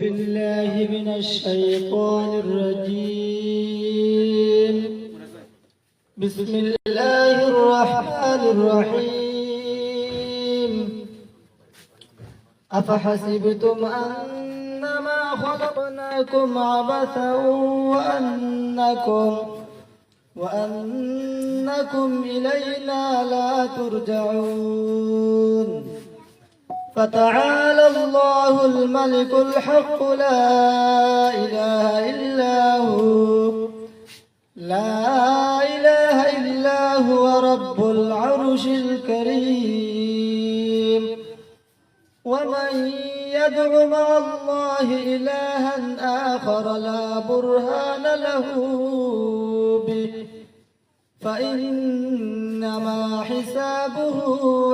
بالله من الشيطان الرجيم. بسم الله الرحمن الرحيم. أفحسبتم أنما خلقناكم عبثا وأنكم وأنكم إلينا لا ترجعون. فتعالى الله الملك الحق لا إله إلا هو. لا إله إلا هو رب العرش الكريم. ومن يدع مع الله إلها آخر لا برهان له به. فإنما حسابه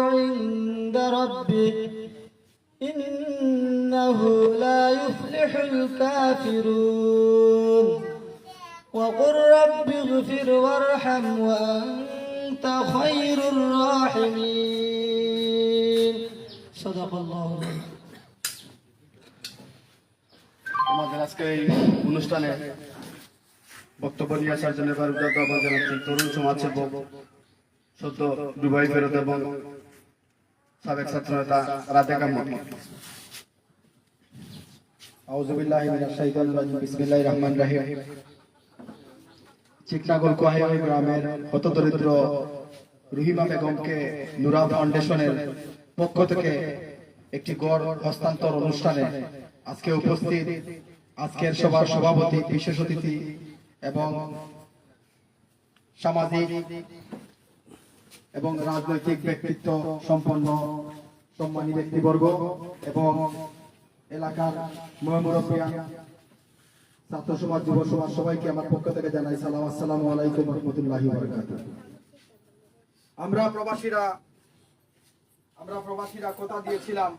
عند ربه. إنه لا يفلح الكافرون وقل رب اغفر وارحم وأنت خير الراحمين صدق الله العظيم আমাদের আজকে এই অনুষ্ঠানে বক্তব্য নিয়ে আসার জন্য এবার উদ্যোগ আহ্বান জানাচ্ছি তরুণ সমাজ সেবক সদ্য দুবাই ফেরত এবং সাবেক ছাত্র নেতা রাতেকা মতি আউযুবিল্লাহি মিনাশ শাইতানির রাজিম, বিসমিল্লাহির রহমানির রহিম। চিকনাগল কোহাই গ্রামের হতদরিদ্র রহিমা বেগমকে নুরা ফাউন্ডেশনের পক্ষ থেকে একটি গড় হস্তান্তর অনুষ্ঠানে আজকে উপস্থিত আজকের সভার সভাপতি, বিশেষ অতিথি এবং সামাজিক এবং রাজনৈতিক ব্যক্তিত্ব সম্পন্ন সম্মানী ব্যক্তিবর্গ এবং এলাকার মহামুরব্বিয়ান ছাত্র সমাজ যুব সমাজ সবাইকে আমার পক্ষ থেকে জানাই সালাম, আসসালামু আলাইকুম রহমতুল্লাহি আমরা প্রবাসীরা আমরা প্রবাসীরা কথা দিয়েছিলাম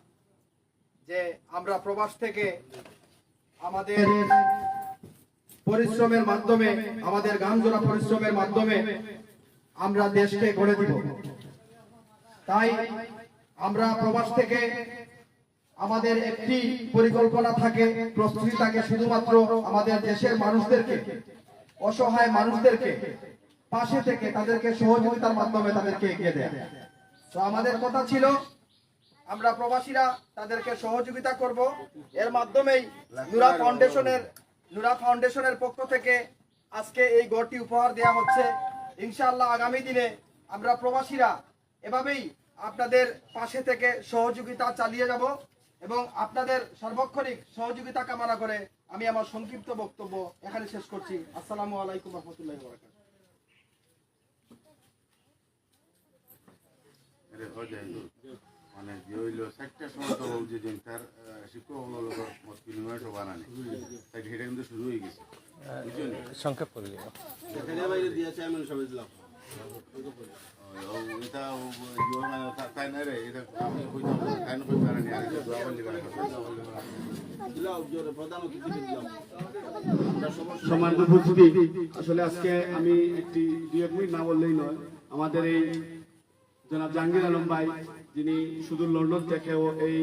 যে আমরা প্রবাস থেকে আমাদের পরিশ্রমের মাধ্যমে, আমাদের গামজোড়া পরিশ্রমের মাধ্যমে আমরা দেশকে গড়ে দিব। তাই আমরা প্রবাস থেকে আমাদের একটি পরিকল্পনা থাকে, প্রস্তুতি থাকে শুধুমাত্র আমাদের দেশের মানুষদেরকে, অসহায় মানুষদেরকে, পাশে থেকে তাদেরকে সহযোগিতার মাধ্যমে তাদেরকে এগিয়ে দেয়। তো আমাদের কথা ছিল, আমরা প্রবাসীরা তাদেরকে সহযোগিতা করব। এর মাধ্যমেই নুরা ফাউন্ডেশনের নুরা ফাউন্ডেশনের পক্ষ থেকে আজকে এই গড়টি উপহার দেওয়া হচ্ছে। ইনশাআল্লাহ আগামী দিনে আমরা প্রবাসীরা এভাবেই আপনাদের পাশে থেকে সহযোগিতা চালিয়ে যাব। এবং আপনাদের সর্বক্ষণিক সহযোগিতা কামনা করে আমি আমার সংক্ষিপ্ত বক্তব্য এখানে শেষ করছি। আসসালামু আলাইকুম রহমতুল্লাহ হয়। মানে যে হইল চারটার সময় তো যে তার শিক্ষক মত বিনিময় সভা নানি তাই সেটা কিন্তু শুরু হয়ে গেছে। সংক্ষেপ করে এটা আমি কইতাম তাই না কইতাম না আর এটা দোয়া বলি করে সম্মানিত উপস্থিতি। আসলে আজকে আমি একটি দুই এক মিনিট না বললেই নয়, আমাদের এই জনাব জাহাঙ্গীর আলম ভাই, যিনি শুধু লন্ডন থেকেও এই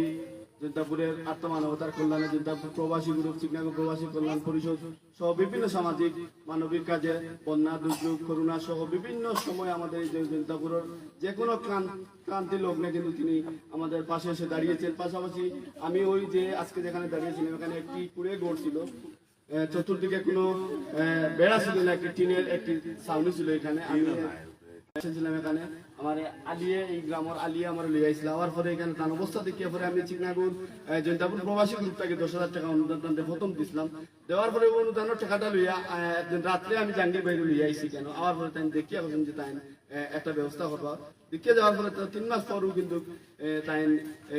জেন্দাপুরের আত্মমানবতার কল্যাণে জেন্দাপুর প্রবাসী গ্রুপ, চিকনাগর প্রবাসী কল্যাণ পরিষদ সহ বিভিন্ন সামাজিক, মানবিক কাজে বন্যা, দুর্যোগ, করুণা সহ বিভিন্ন সময় আমাদের এই জেন্দাপুরের যে কোনো ক্রান- ক্রান্তি লগ্নে কিন্তু তিনি আমাদের পাশে এসে দাঁড়িয়েছেন। পাশাপাশি আমি ওই যে আজকে যেখানে দাঁড়িয়েছিলাম, এখানে একটি কুড়ে গড় ছিল। চতুর্দিকে কোনো বেড়া ছিল না, একটি টিনের একটি ছাউনি ছিল এখানে। আমি এসেছিলাম এখানে। আমার আলিয়ে, এই গ্রামের আমার আইছিল। আবার পরে এখানে তার অবস্থা দেখিয়ে পরে আমি চিকনাগুর প্রবাসী গ্রুপটাকে দশ হাজার টাকা প্রথম দেওয়ার পরে অনুদানের টাকাটা লইয়া রাত্রে আমি জাঙ্গির বাইরে আইছি কেন? আবার পরে তাই দেখিয়া বলছেন যে তাই একটা ব্যবস্থা করবা। দেখিয়ে পরে তিন মাস পরও কিন্তু তাই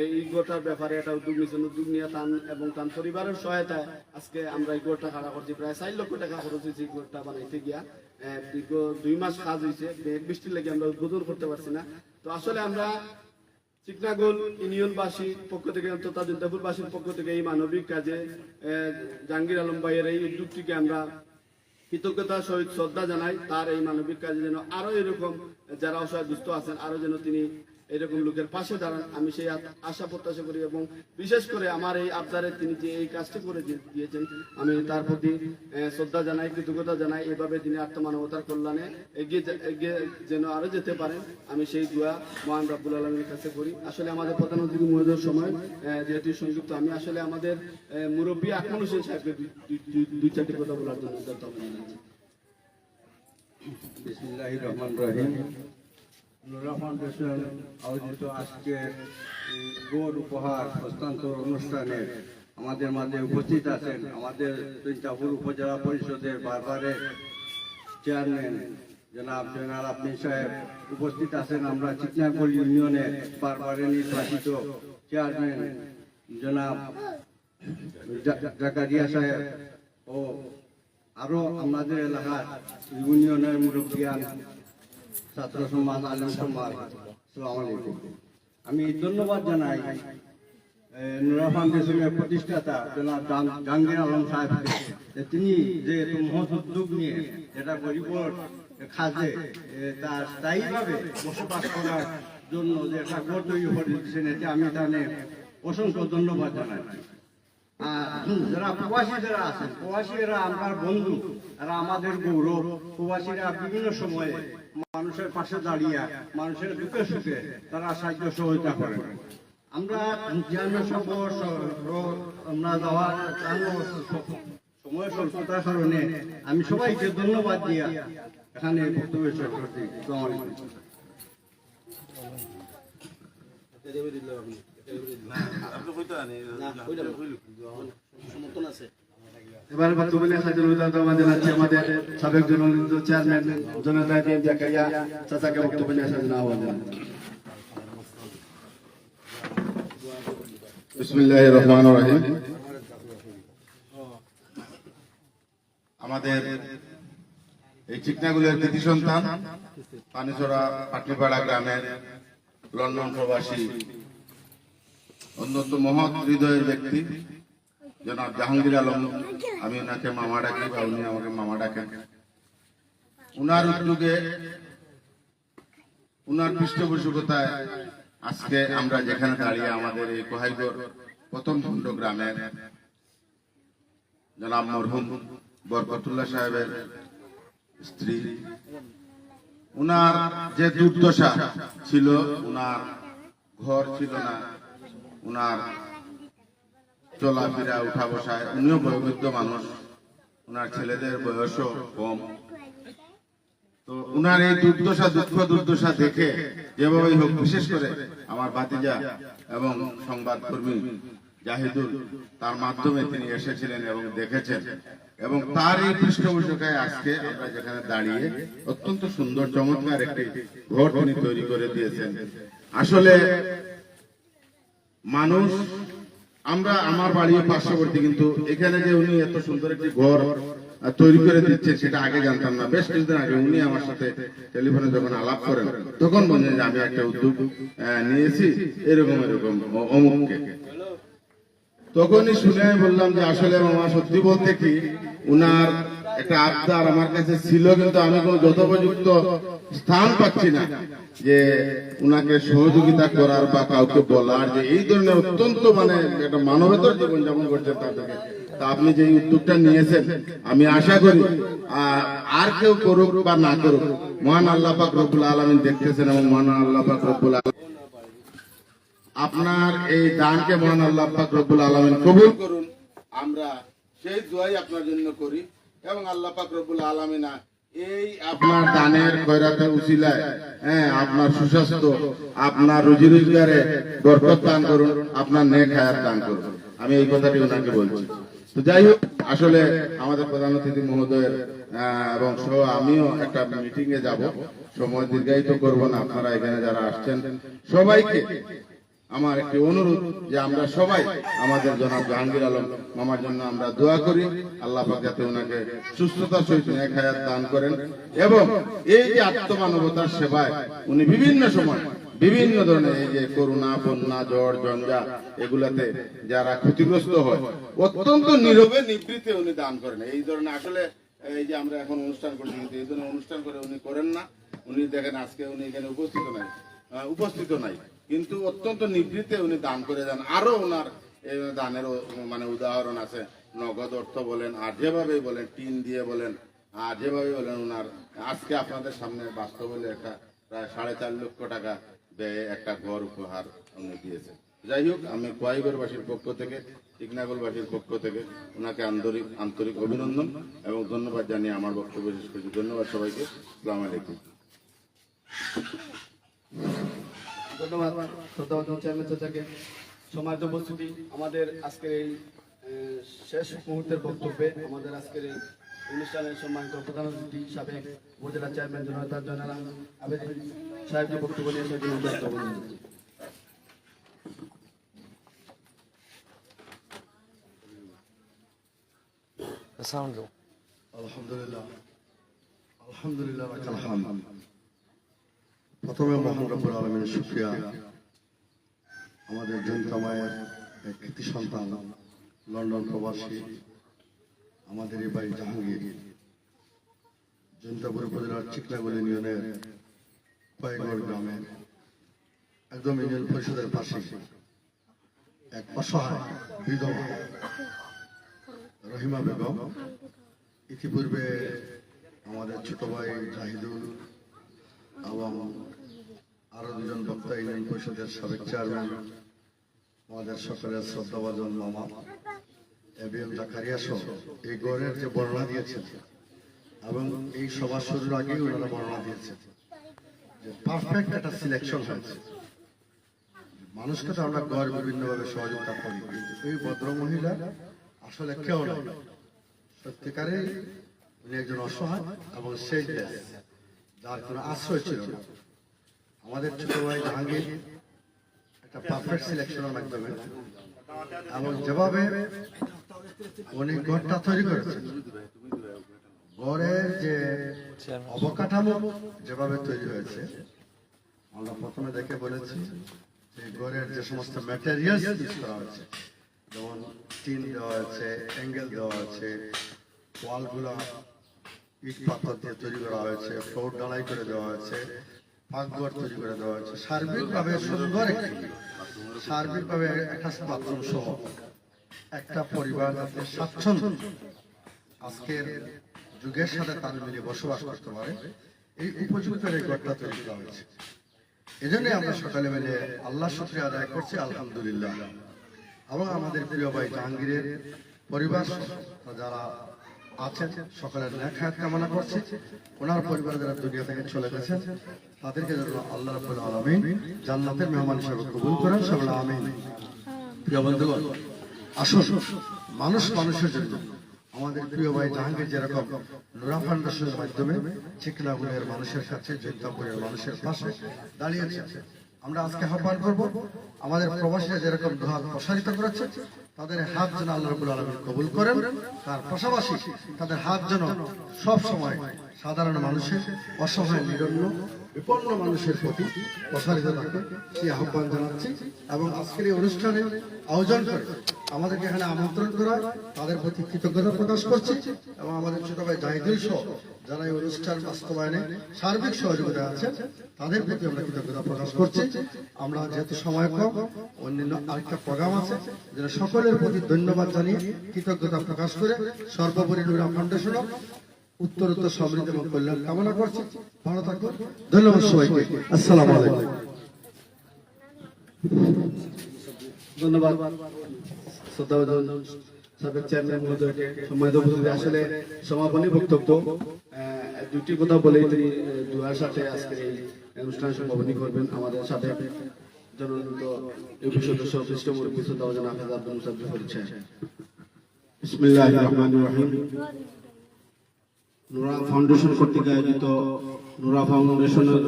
এই গোটার ব্যাপারে একটা উদ্যোগ নিয়েছেন উদ্যোগ নিয়ে তান এবং তার পরিবারের সহায়তায় আজকে আমরা এই গোটা খাড়া করছি। প্রায় চার লক্ষ টাকা খরচ হয়েছে এই বানাইতে গিয়া। দুই মাস কাজ হয়েছে বৃষ্টির লেগে আমরা উদ্বোধন করতে পারছি না। তো আসলে আমরা চিকনাগোল ইউনিয়নবাসীর পক্ষ থেকে তথা জৈন্তাপুরবাসীর পক্ষ থেকে এই মানবিক কাজে জাহাঙ্গীর আলম ভাইয়ের এই উদ্যোগটিকে আমরা কৃতজ্ঞতার সহিত শ্রদ্ধা জানাই। তার এই মানবিক কাজে যেন আরও এরকম যারা অসহায় দুস্থ আছেন আরও যেন তিনি এরকম লোকের পাশে দাঁড়ান, আমি সেই আশা প্রত্যাশা করি এবং বিশেষ করে আমার এই আবদারে তিনি যে এই কাজটি করে দিয়ে- দিয়েছেন, আমি তার প্রতি শ্রদ্ধা জানাই, কৃতজ্ঞতা জানাই। এভাবে তিনি আত্মমানবতার কল্যাণে এগিয়ে এগিয়ে যেন আরও যেতে পারেন আমি সেই দোয়া মহান রাব্বুল আলমের কাছে করি। আসলে আমাদের প্রধান অতিথি মহোদয়ের সময় যেহেতু সংযুক্ত, আমি আসলে আমাদের মুরব্বী আকমল হোসেন সাহেবকে দুই- চারটি কথা বলার জন্য উদ্যত জানাচ্ছি বিসমিল্লাহ রহমান রহিম। ফাউন্ডেশন আয়োজিত এই গোর উপহার হস্তান্তর অনুষ্ঠানে আমাদের মাঝে উপস্থিত আছেন আমাদের তিনটাপুর উপজেলা পরিষদের বারবারে চেয়ারম্যান জনাব জেনার আপনি সাহেব উপস্থিত আছেন। আমরা চিকনাকল ইউনিয়নের বারবারে নির্বাচিত চেয়ারম্যান জনাব জাকারিয়া সাহেব ও আরও আমাদের এলাকার ইউনিয়নের মুরব্বিয়ান ছাত্র সমাজ আলম সমাজ আলাইকুম। আমি ধন্যবাদ জানাই নুরা ফাউন্ডেশনের প্রতিষ্ঠাতা জনাব জাহাঙ্গীর আলম সাহেবকে তিনি যে মহৎ উদ্যোগ নিয়ে যেটা গরিবর খাজে তার স্থায়ীভাবে বসবাস করার জন্য যে একটা ঘর তৈরি করে দিচ্ছেন এতে আমি তাহলে অসংখ্য ধন্যবাদ জানাই। আর যারা প্রবাসী যারা আছেন, প্রবাসীরা আমার বন্ধু এরা আমাদের গৌরব, প্রবাসীরা বিভিন্ন সময়ে মানুষের পাশে দাঁড়িয়ে, মানুষের দুঃখে সুখে তারা সাহায্য সহযোগিতা করেন আমরা চেয়ারম্যান আমরা যাওয়া সময় স্বল্পতার কারণে আমি সবাইকে ধন্যবাদ দিয়া এখানে আসসালামু আলাইকুম। এবার বক্তব্য নিয়ে আসার জন্য উদাহরণ দেওয়া জানাচ্ছি আমাদের সাবেক জননেতা চেয়ারম্যান জনতা এম জাকারিয়া চাচাকে বক্তব্য আসার জন্য আহ্বান জানাচ্ছি বিসমিল্লাহ রহমান রহিম। আমাদের এই চিকনাগুলের কৃতি সন্তান পানিছড়া পাটলিপাড়া গ্রামের লন্ডন প্রবাসী অত্যন্ত মহৎ হৃদয়ের ব্যক্তি। জনাব জাহাঙ্গীর আলম আমি ওনাকে মামা ডাকি বা উনি আমাকে মামা ডাকেন। উনার উদ্যোগে, উনার পৃষ্ঠপোষকতায় আজকে আমরা যেখানে দাঁড়িয়ে আমাদের এই কোহাইগর প্রথম খণ্ড গ্রামের জনাব মরহুম বরকতুল্লাহ সাহেবের স্ত্রী। উনার যে দুর্দশা ছিল, উনার ঘর ছিল না, উনার চলাফেরা উঠা বসায় উনিও বয়োবৃদ্ধ মানুষ। উনার ছেলেদের বয়সও কম। তো উনার এই দুর্দশা, দুঃখ দুর্দশা দেখে যেভাবেই হোক, বিশেষ করে আমার বাতিজা এবং সংবাদ কর্মী জাহিদুল, তার মাধ্যমে তিনি এসেছিলেন এবং দেখেছেন। এবং তার এই পৃষ্ঠপোষকায় আজকে আমরা যেখানে দাঁড়িয়ে অত্যন্ত সুন্দর, চমৎকার একটি ঘর তিনি তৈরি করে দিয়েছেন। আসলে মানুষ আমরা আমার বাড়ির পার্শ্ববর্তী কিন্তু এখানে যে উনি এত সুন্দর একটি ঘর তৈরি করে দিচ্ছে সেটা আগে জানতাম না। বেশ কিছুদিন আগে উনি আমার সাথে টেলিফোনে যখন আলাপ করেন, তখন বললেন যে আমি একটা উদ্যোগ নিয়েছি, এরকম এরকম অমুককে। তখনই শুনে বললাম যে আসলে আমার সত্যি বলতে কি, উনার একটা আবদার আমার কাছে ছিল, কিন্তু আমি কোনো যথোপযুক্ত স্থান পাচ্ছি না যে উনাকে সহযোগিতা করার বা কাউকে বলার যে এই ধরনের অত্যন্ত মানে একটা মানবেতর জীবনযাপন করছেন তাদেরকে আপনি যে উদ্যোগটা নিয়েছেন, আমি আশা করি আর কেউ করুক বা না করুক, মহান আল্লাহ পাক রব্বুল আলমিন দেখতেছেন এবং মহান আল্লাহ পাক রব্বুল আলমিন আপনার এই দানকে মহান আল্লাহ পাক রব্বুল আলামিন কবুল করুন। আমরা সেই দোয়াই আপনার জন্য করি। এবং আল্লাহ পাক রব্বুল আলামিনা এই আপনার দানের খয়রাতের উসিলায়। হ্যাঁ আপনার সুস্বাস্থ্য আপনার রুজি রোজগারে বরকত দান করুন আপনার নেক হায়াত দান করুন। আমি এই কথাটি ওনাকে বলছি। তো যাই হোক আসলে আমাদের প্রধান অতিথি মহোদয়ের এবং সহ আমিও একটা মিটিং এ যাব। সময় দীর্ঘায়িত করব না আপনারা এখানে যারা আসছেন সবাইকে আমার একটি অনুরোধ যে আমরা সবাই আমাদের জনাব জাহাঙ্গীর আলম মামার জন্য আমরা দোয়া করি। আল্লাহ যাতে ওনাকে সুস্থতার সহিত এক হায়াত দান করেন এবং এই যে আত্মমানবতার সেবায় উনি বিভিন্ন সময় বিভিন্ন ধরনের এই যে করুণা, বন্যা, জ্বর, জঞ্জা এগুলাতে যারা ক্ষতিগ্রস্ত হয়, অত্যন্ত নীরবে নিবৃত্তে উনি দান করেন। এই ধরনের আসলে এই যে আমরা এখন অনুষ্ঠান করছি, কিন্তু এই ধরনের অনুষ্ঠান করে উনি করেন না। উনি দেখেন আজকে উনি এখানে উপস্থিত নাই। উপস্থিত নাই। কিন্তু অত্যন্ত নিবৃত্তে উনি দান করে যান আরও ওনার দানের মানে উদাহরণ আছে। নগদ অর্থ বলেন, আর যেভাবে বলেন, টিন দিয়ে বলেন, আর যেভাবে বলেন ওনার আজকে আপনাদের সামনে বাস্তব হলে একটা প্রায় সাড়ে চার লক্ষ টাকা ব্যয়ে একটা ঘর উপহার উনি দিয়েছে যাই হোক, আমি কোয়াইগরবাসীর পক্ষ থেকে টিকনাগলবাসীর পক্ষ থেকে ওনাকে আন্তরিক আন্তরিক অভিনন্দন এবং ধন্যবাদ জানিয়ে আমার বক্তব্য শেষ করছি। ধন্যবাদ সবাইকে। আসসালামু আলাইকুম। ধন্যবাদ শ্রদ্ধাভাজন চেয়ারম্যান চাচাকে সমাজ উপস্থিতি আমাদের আজকের এই শেষ মুহূর্তের বক্তব্যে আমাদের আজকের এই অনুষ্ঠানের সম্মানিত প্রধান অতিথি সাবেক উপজেলা চেয়ারম্যান জনতা জনারা আবেদিন সাহেবকে বক্তব্য নিয়ে সেই জন্য বক্তব্য নিয়েছেন। আলহামদুলিল্লাহ আলহামদুলিল্লাহ। প্রথমে মহান রব্বুল আলমীর শুক্রিয়া আমাদের জনতা মায়ের এক কৃতি সন্তান, লন্ডন প্রবাসী, আমাদের এই বাড়ি জাহাঙ্গীর, জনতাপুর উপজেলার চিকলাগুলি ইউনিয়নের কয়েকগড় গ্রামের, একদম ইউনিয়ন পরিষদের পাশে, এক অসহায়, বিধবা, রহিমা বেগম, ইতিপূর্বে আমাদের ছোট ভাই জাহিদুল এবং আরও দুজন বক্তা ইউনিয়ন পরিষদের সাবেক চেয়ারম্যান। আমাদের সকলের শ্রদ্ধাভাজন মামা। এবিএম জাকারিয়া সহ এই গড়ের যে বর্ণনা দিয়েছেন এবং এই সভা শুরুর আগেই ওনারা বর্ণনা দিয়েছেন যে পারফেক্ট একটা সিলেকশন হয়েছে। মানুষকে তো আমরা গড় বিভিন্নভাবে সহযোগিতা করি, কিন্তু এই ভদ্র মহিলা আসলে কেউ নয় সত্যিকারে উনি একজন অসহায় এবং সেই দেশ, যার কোনো আশ্রয় ছিল না। আমাদের ছোট ভাই জাহাঙ্গীর, একটা পারফেক্ট সিলেকশনের মাধ্যমে। এবং যেভাবে উনি ঘরটা তৈরি করেছেন, ঘরের যে অবকাঠামো যেভাবে তৈরি হয়েছে, আমরা প্রথমে দেখে বলেছি যে ঘরের যে সমস্ত ম্যাটেরিয়ালস ইউজ করা হয়েছে, যেমন টিন দেওয়া আছে অ্যাঙ্গেল দেওয়া আছে ওয়ালগুলা ইট পাথর দিয়ে তৈরি করা হয়েছে ফ্লোর ঢালাই করে দেওয়া হয়েছে পাকঘর তৈরি করে দেওয়া হয়েছে। সার্বিকভাবে সুন্দর একটি সার্বিকভাবে অ্যাটাচ বাথরুম সহ একটা পরিবার যাতে স্বাচ্ছন্দ্য। আজকের যুগের সাথে তাল মিলিয়ে বসবাস করতে পারে। এই উপযুক্ত এই ঘরটা তৈরি করা হয়েছে। এজন্য আমরা সকালে মিলে আল্লাহ শুক্রিয়া আদায় করছি আলহামদুলিল্লাহ। এবং আমাদের প্রিয় ভাই জাহাঙ্গীরের পরিবার যারা আছেন, সকলের ন্যাখায়াত কামনা করছি। ওনার পরিবার যারা দুনিয়া থেকে চলে গেছেন, তাদেরকে যেন আল্লাহ রাব্বুল আলামিন জান্নাতের মেহমান হিসেবে কবুল করেন, সকলে আমিন। প্রিয় বন্ধুগণ, আসুন, মানুষ মানুষের জন্য আমাদের প্রিয় ভাই জাহাঙ্গীর যেরকম নুরা ফাউন্ডেশনের মাধ্যমে চিকনাগুলের মানুষের কাছে জৈতাপুরের মানুষের পাশে দাঁড়িয়েছে আমরা আজকে আহ্বান করব, আমাদের প্রবাসীরা যেরকম দুহাত প্রসারিত করেছে তাদের হাত যেন আল্লাহ রবুল আলমী কবুল করেন। তার পাশাপাশি তাদের হাত যেন সব সময় সাধারণ মানুষের অসহায়, নিরন্ন বিপন্ন মানুষের প্রতি প্রসারিত থাকে সেই আহ্বান জানাচ্ছি এবং আজকের এই অনুষ্ঠানে আয়োজন করে আমাদেরকে এখানে আমন্ত্রণ করা তাদের প্রতি কৃতজ্ঞতা প্রকাশ করছি এবং আমাদের ছোট ভাই জাহিদুল সহ যারা এই অনুষ্ঠান বাস্তবায়নে সার্বিক সহযোগিতা আছে তাদের প্রতি আমরা কৃতজ্ঞতা প্রকাশ করছি। আমরা যেহেতু সময় কম, অন্যান্য আরেকটা প্রোগ্রাম আছে যেটা সকলের প্রতি ধন্যবাদ জানিয়ে কৃতজ্ঞতা প্রকাশ করে সর্বোপরি নুরা ফাউন্ডেশনও উত্তর উত্তর সমৃদ্ধ এবং কল্যাণ কামনা করছি। ভালো থাকুন। ধন্যবাদ সবাইকে। আসসালামু আলাইকুম। ধন্যবাদ। শ্রদ্ধাভাজন সাবেক চেয়ারম্যান মহোদয়কে সম্মানিত উপস্থিতি। আসলে সমাপনী বক্তব্য দুটি কথা বলেই তিনি দুয়ার সাথে আজকের এই অনুষ্ঠান সমাপনী করবেন। আমাদের সাথে জননত ইউপি সদস্য খ্রিস্ট মুরব্বী শ্রদ্ধাভাজন হাফেজ আব্দুল মুসাদ্দিক পরিচয় বিসমিল্লাহ রহমান রহিম। নুরা ফাউন্ডেশন কর্তৃক আয়োজিত নুরা ফাউন্ডেশনের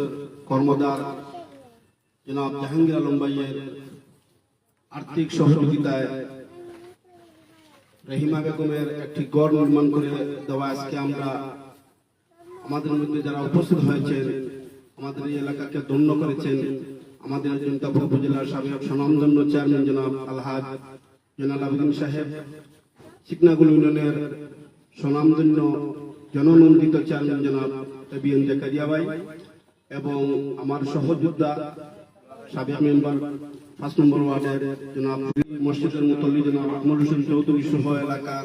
কর্মদার জনাব জাহাঙ্গীর আলম ভাইয়ের আর্থিক সহযোগিতায় রহিমা বেগমের একটি গড় নির্মাণ করে দেওয়া আজকে আমরা আমাদের মধ্যে যারা উপস্থিত হয়েছেন, আমাদের এই এলাকাকে ধন্য করেছেন। আমাদের জনতাপুর উপজেলার সাবেক স্বনামধন্য চেয়ারম্যান জনাব আলহাজ জনাল আবদিন সাহেব চিকনাগুল ইউনিয়নের স্বনামধন্য জননন্দিত চেয়ারম্যান জনাব এবিএন জাকারিয়া এবং আমার সহযোদ্ধা সাবেক মেম্বার পাঁচ নম্বর ওয়ার্ডের জনাব মসজিদের মুতল্লি জনাব আকমর হোসেন চৌধুরী সহ এলাকার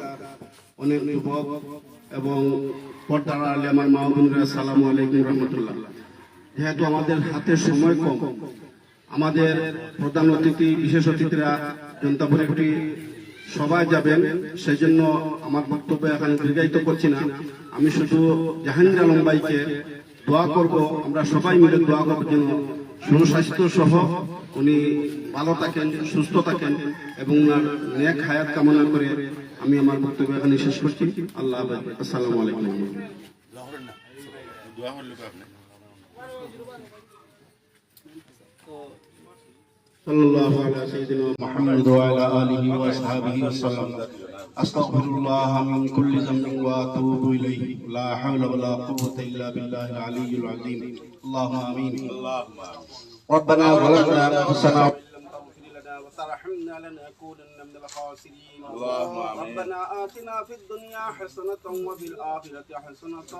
অনেক যুবক এবং পর্দার আলী আমার মা বোনরা সালাম আলাইকুম রহমতুল্লাহ। যেহেতু আমাদের হাতে সময় কম, আমাদের প্রধান অতিথি, বিশেষ অতিথিরা জনতাপুর একটি সবাই যাবেন সেই জন্য আমার বক্তব্য এখানে দীর্ঘায়িত করছি না। আমি শুধু জাহাঙ্গীর আলম ভাইকে দোয়া করব আমরা সবাই মিলে দোয়া করব যেন সুস্বাস্থ্য সহ উনি ভালো থাকেন সুস্থ থাকেন এবং ওনার নেক হায়াত কামনা করে আমি আমার বক্তব্য এখানে শেষ করছি আল্লাহ হাফেজ। আসসালামু আলাইকুম দোয়া করলে আপনি صلى الله على سيدنا محمد وعلى آله وأصحابه وسلم. أستغفر الله من كل ذنب وأتوب إليه. لا حول ولا قوة إلا بالله العلي العظيم. اللهم آمين. ربنا ظلمنا أنفسنا وترحمنا لنكونن من الخاسرين اللهم آمين. ربنا آتنا في الدنيا حسنة وفي الآخرة حسنة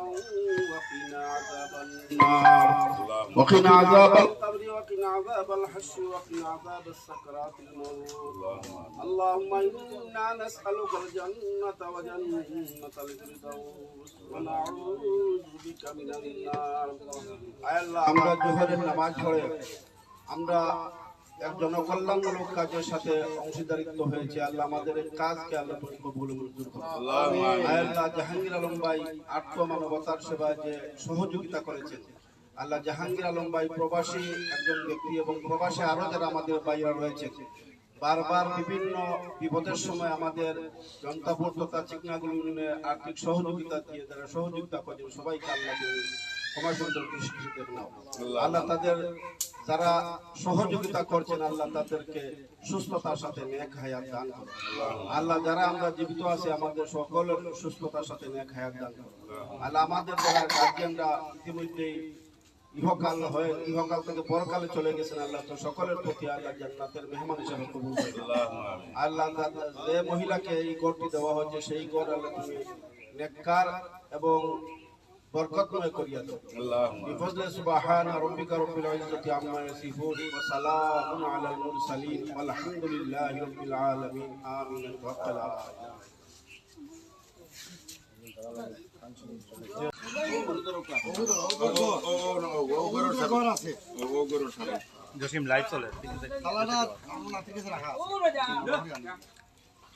وقنا عذاب النار وقنا عذاب القبر وقنا عذاب الحشر وقنا عذاب السكرات الموت اللهم إنا نسألك الجنة وجنة الفردوس ونعوذ بك من النار আয় আল্লাহ আমরা জোহরের নামাজ পড়ে আমরা এক জনকল্যাণমূলক কাজের সাথে অংশীদারিত্ব হয়েছে। আল্লাহ আমাদের কাজকে আল্লাহ তুমি কবুল মঞ্জুর করো আল্লাহ জাহাঙ্গীর আলম ভাই আত্ম মানবতার সেবায় যে সহযোগিতা করেছেন আল্লাহ জাহাঙ্গীর আলম ভাই প্রবাসী একজন ব্যক্তি এবং প্রবাসী আরও যারা আমাদের ভাইরা রয়েছে বারবার বিভিন্ন বিপদের সময় আমাদের জনতাপুর তথা চিকনাগুলো আর্থিক সহযোগিতা দিয়ে তারা সহযোগিতা করেন সবাইকে আল্লাহ ক্ষমা সুন্দর নাও। আল্লাহ তাদের যারা সহযোগিতা করছেন আল্লাহ তাদেরকে সুস্থতার সাথে নেক হায়াত দান করো আল্লাহ, যারা আমরা জীবিত আছি, আমাদের সকলের সুস্থতার সাথে নেক হায়াত দান করো আল্লাহ, আমাদের যারা গার্জিয়ানরা ইতিমধ্যেই ইহকাল হয়ে, ইহকাল থেকে পরকালে চলে গেছেন আল্লাহ, তো সকলের প্রতি আল্লাহ জান্নাতের মেহমান হিসাবে কবুল করে আল্লাহ যে মহিলাকে এই গড়টি দেওয়া হয়েছে, সেই গড় আল্লাহ তুমি নেককার এবং বরকতময় করিয়া দাও বিফজলে সুবহান রাব্বিকা রাব্বিল ইজ্জতি আম্মা ইয়াসিফুন ওয়া সালামুন আলাল মুরসালিন আলহামদুলিল্লাহি রাব্বিল আলামিন। আমিন তাওয়াক্কাল জসিম লাইভ চলে।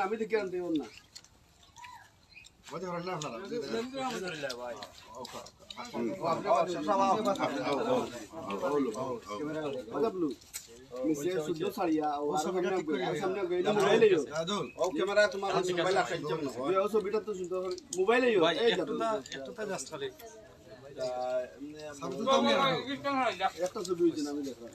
আমি দেখে আনতে না মোবাইল ইও ও ক্যামেরা তোমার মোবাইল আকাই জন্য ও ছবিটা তো শুদ্ধ মোবাইল ইও এই একটা একটা জাস্ট খালি একটা ছবি হইছে না আমি দেখলাম